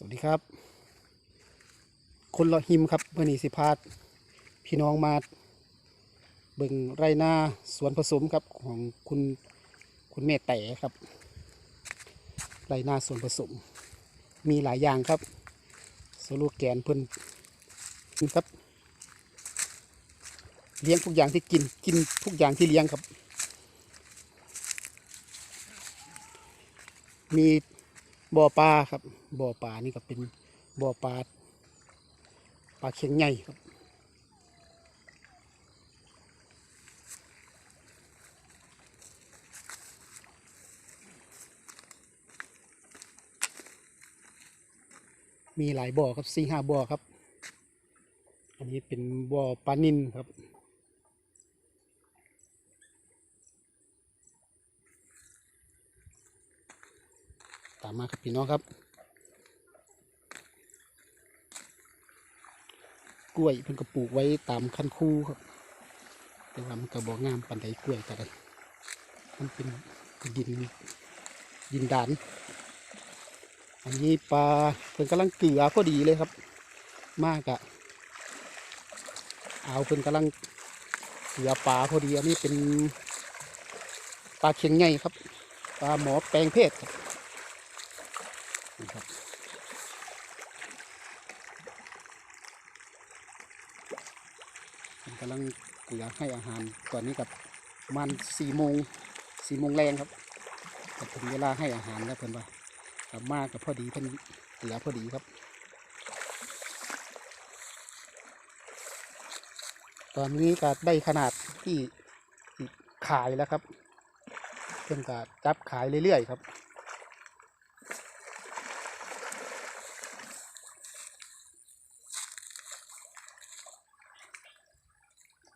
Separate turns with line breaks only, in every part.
สวัสดีครับ คนละหิมครับเมื่อนี้สิพาพี่น้องมาเบิ่งไรนาสวนผสมครับของคุณคุณแม่แต่ครับ ไรนาสวนผสม มีหลายอย่างครับสโลแกนเพิ่นครับ เลี้ยงทุกอย่างที่กินกินทุกอย่างที่เลี้ยงครับ มี บ่อปลาครับ บ่อปลานี่ก็เป็นบ่อปลาปลาเค็งใหญ่ครับมีหลายบ่อครับสี่ห้าบ่อครับ อันนี้เป็นบ่อปลานินครับามมาครับพี่น้องครับ กล้วยเพิ่นก็ปลูกไว้ตามคันคูครับ แต่ว่ามันก็บ่งามปานใดกล้วยก็ได้มันเป็นดินดินดาน อันนี้ปลาเพิ่นกำลังเกลือพอดีเลยครับ มากอะเอาเพิ่นกำลังเกลือปลาพอดี อันนี้เป็นปลาเค็งใหญ่ครับ ปลาหมอแปลงเพศครับ นะครับกำลังเกลือให้อาหารตอนนี้กับมันสี่โมงสี่โมงแรงครับก็ถึงเวลาให้อาหารแล้วเพิ่นว่ากับมากกับพอดีเพิ่นเกลือพอดีครับ ตอนนี้ก็ได้ขนาดที่ที่ขายแล้วครับเพิ่นก็จับขายเรื่อยๆครับ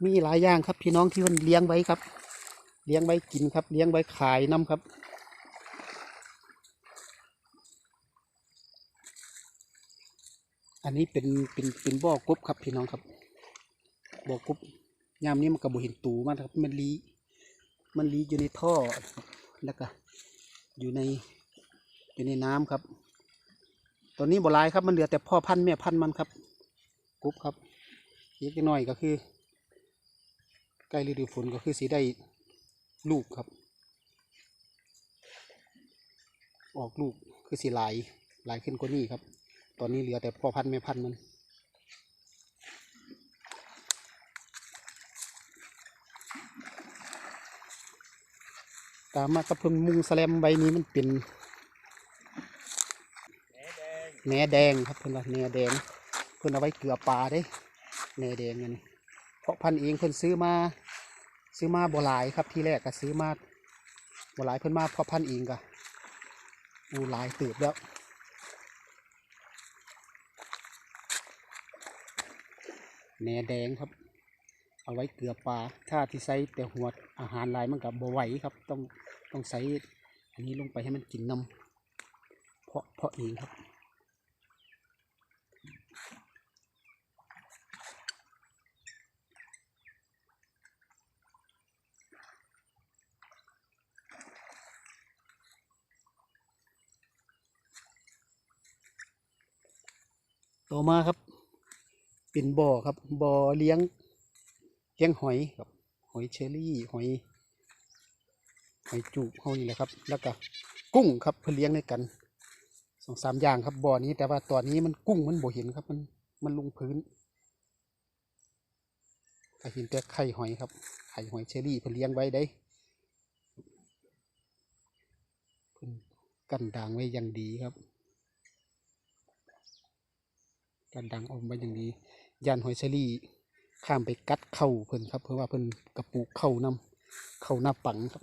มีหลายอย่างครับพี่น้องที่มันเลี้ยงไว้ครับ เลี้ยงไว้กินครับ เลี้ยงไว้ขายน้ำครับ อันนี้เป็นเป็นเป็นบ่อกบครับพี่น้องครับบ่อกบยามนี้มันกระบุเห็นตูมันครับมันลีมันลีอยู่ในท่อแล้วก็อยู่ในอยู่ในน้ำครับตอนนี้บ่หลายครับมันเหลือแต่พ่อพันธุ์แม่พันธุ์มันครับกบครับอีกหน่อยก็คือ ใกล้ฤดูฝนก็คือสีได้ลูกครับ ออกลูกคือสีลายลายขึ้นกว่านี้ครับ ตอนนี้เหลือแต่พ่อพันธุ์แม่พันธุ์มันตามมากับเพิ่งมุงแสลมใบนี้มันเป็นแหนแดงครับเพิ่อนว่าแหนแดง เพิ่อนเอาไว้เกลือปลาเด้แหนแดงอันนี้เพราะพันธุ์เองเพิ่อนซื้อมา ซื้อมาบ่หลายครับที่แรกก็ซื้อมาบ่หลายเพิ่นมาเพราะพันธุ์เองก็อูลายติบแล้วแหนแดงครับ เอาไว้เกลือปลาถ้าที่ใส่แต่หัวอาหารลายมันกับบไหวครับ ต้องต้องใส่อันนี้ลงไปให้มันกินนำเพาะเพาะเองครับ ต่อมาครับ เป็นบ่อครับบ่อเลี้ยงเลี้ยงหอยครับ หอยเชอรี่หอยหอยจูบเฮานี่แหละครับ แล้วก็กุ้งครับเพื่อเลี้ยงในกันสองสามอย่างครับบ่อนี้ แต่ว่าตอนนี้มันกุ้งมันบ่เห็นครับ มันมันลงพื้นก็เห็นแต่ไข่หอยครับไข่หอยเชอรี่เพื่อเลี้ยงไว้ได้กันด่างไว้อย่างดีครับ กันดังออกมาอย่างนี้ยานหอยเชอรี่ข้ามไปกัดเข่าเพิ่นครับ เพราะว่าเพิ่นกระปุกเข่านำเข่าหน้าปังครับ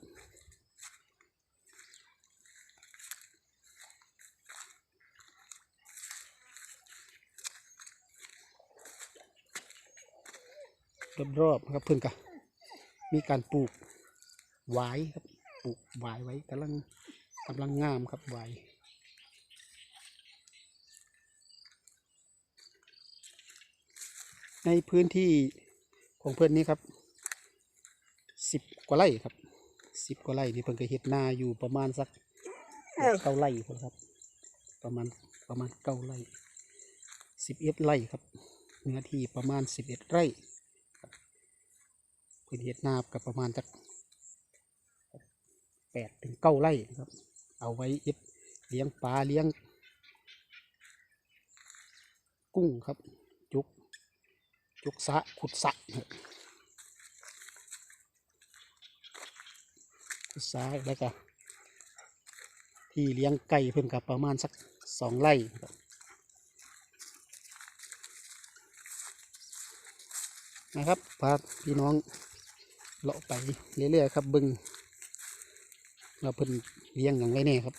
รอบๆครับเพิ่อนก็มีการปลูกหวายครับปลูกหวายไว้กำลังกำลังงามครับหวาย ในพื้นที่ของเพื่อนนี้ครับสิบกว่าไร่ครับสิบกว่าไร่นี่เพิ่นก็เฮ็ดนาอยู่ประมาณสักเก้าไร่ครับ ประมาณประมาณเก้าไร่สิบเอ็ดไร่ครับเนื้อที่ประมาณสิบเอ็ดไร่ครับพื้นเฮ็ดนากับประมาณจักแปดถึงเก้าไร่ครับ เอาไว้เอ็ดเลี้ยงปลาเลี้ยง กุ้งครับ จุกสะขุดสะครับขุดสะแล้วก็ที่เลี้ยงไก่เพิ่นกับประมาณสักสองไร่นะครับพาพี่น้องเลาะไปเรื่อยๆครับบึงเราเพิ่นเลี้ยงอย่างไรแน่ครับ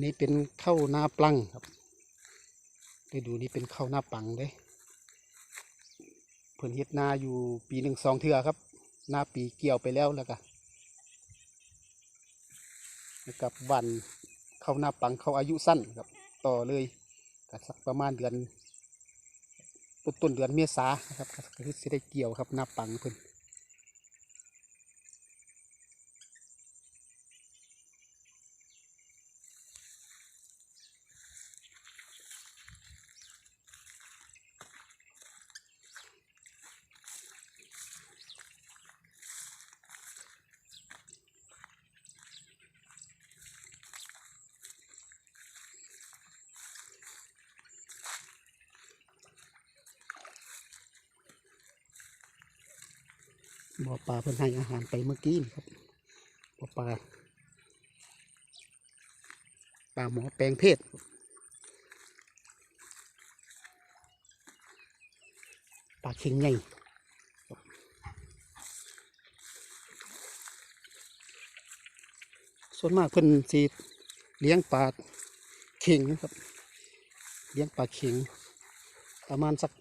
นนี้เป็นข้าวหน้าปลังครับไปดูนี่เป็นข้าวหน้าปังเลยเพิ่นเฮ็ดนาอยู่ปีหนึ่งสองเทือครับหน้าปีเกี่ยวไปแล้วแล้วก็กับวันข้าวหน้าปังเขาอายุสั้นครับต่อเลยก็สักประมาณเดือนต้นต้นเดือนเมษาครับก็คือสิได้เกี่ยวครับหน้าปังเพิ่น บ่อปลาเพิ่นให้อาหารไปเมื่อกี้นี่ครับบ่อปลาปลาหมอแปลงเพศปลาเข็งใหญ่ส่วนมากเพิ่นสิเลี้ยงปลาเข็งครับ เลี้ยงปลาเข็ง ประมาณสัก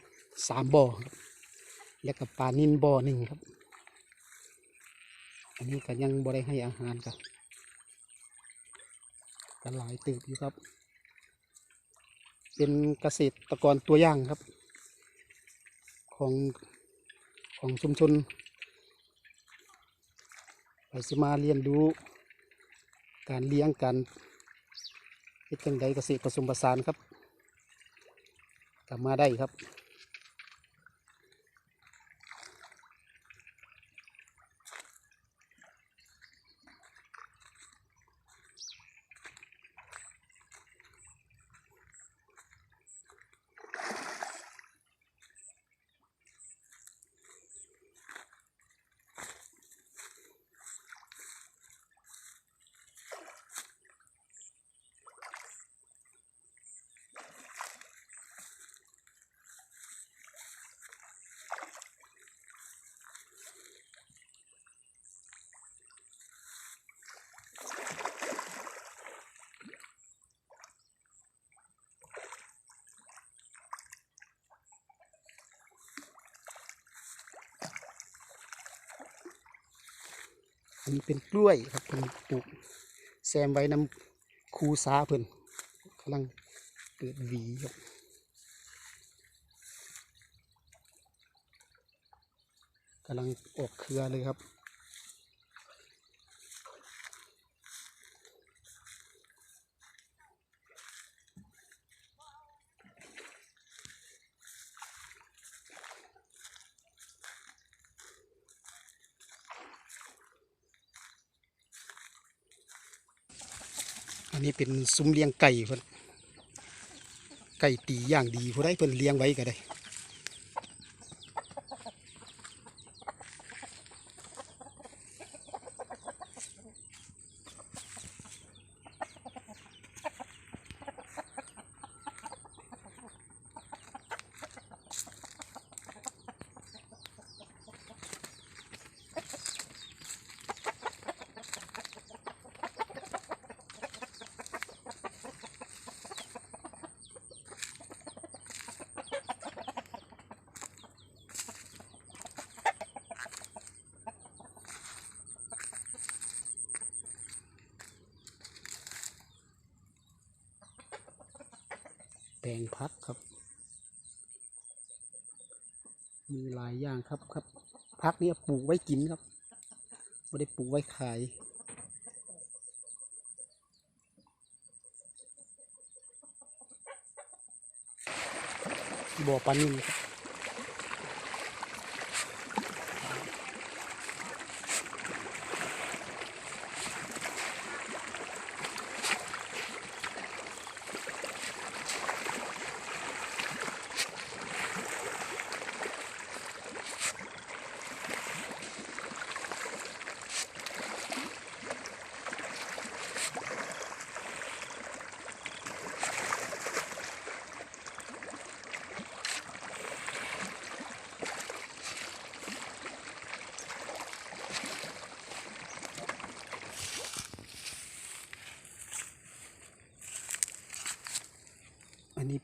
สามบ่อแล้วก็ปลานินบ่อหนึ่งครับ อันนี้ก็ยังบ่ได้ให้อาหารกับกันหลายตืบอยู่ครับ เป็นเกษตรกรตัวอย่างครับ ของของชุมชนไปสิมาเรียนรู้การเลี้ยงการเฮ็ดจังใดเกษตรผสมผสานครับกลับมาได้ครับ นนี้เป็นกล้วยครับเพิ่นปลูกแซมไว้นำคูซาเพิ่นกำลังเกิดหวีครับกำลังออกเครือเลยครับ อันนี้เป็นซุ้มเลี้ยงไก่เพื่อนไก่ตีอย่างดีผู้ใดเพื่อนเลี้ยงไว้ก็ได้ ลงพักครับ มีหลายอย่างครับครับ พักนี้ปลูกไว้กินครับไม่ได้ปลูกไว้ขายบ่อปลานิ่มครับ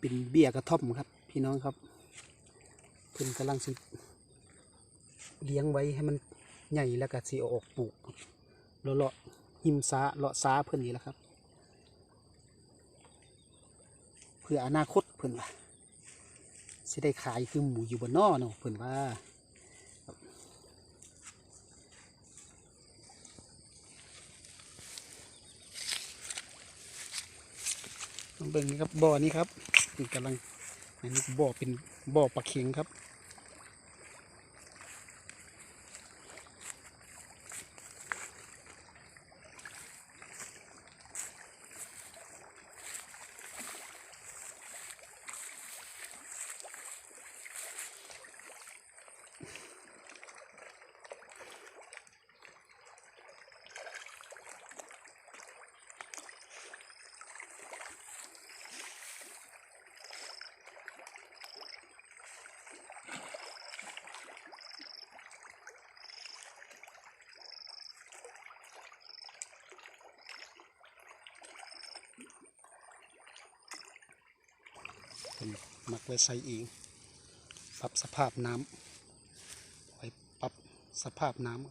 เป็นเบี้ยกระท่อมครับ พี่น้องครับเพิ่นกำลังสิเลี้ยงไว้ให้มันใหญ่แล้วก็สิออกปลูกเลาะเลาะหิมซาเลาะซาเพิ่อนนี่แหละครับ เพื่ออนาคตเพิ่อนว่าสิได้ขายคือหมูอยู่บนนอเนาะเพิ่อนว่าลองเบิ่งนี่ครับบ่อนี้ครับ นี่กำลังอันนี้บ่อเป็นบ่อปลาเค็งครับ เป็น มักไว้ใส่เองปรับสภาพน้ำไว้ปรับสภาพน้ำ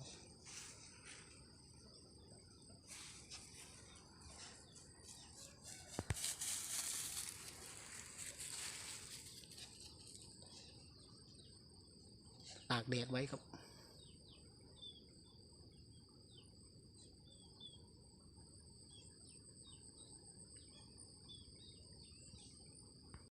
ตากแดดไว้ครับ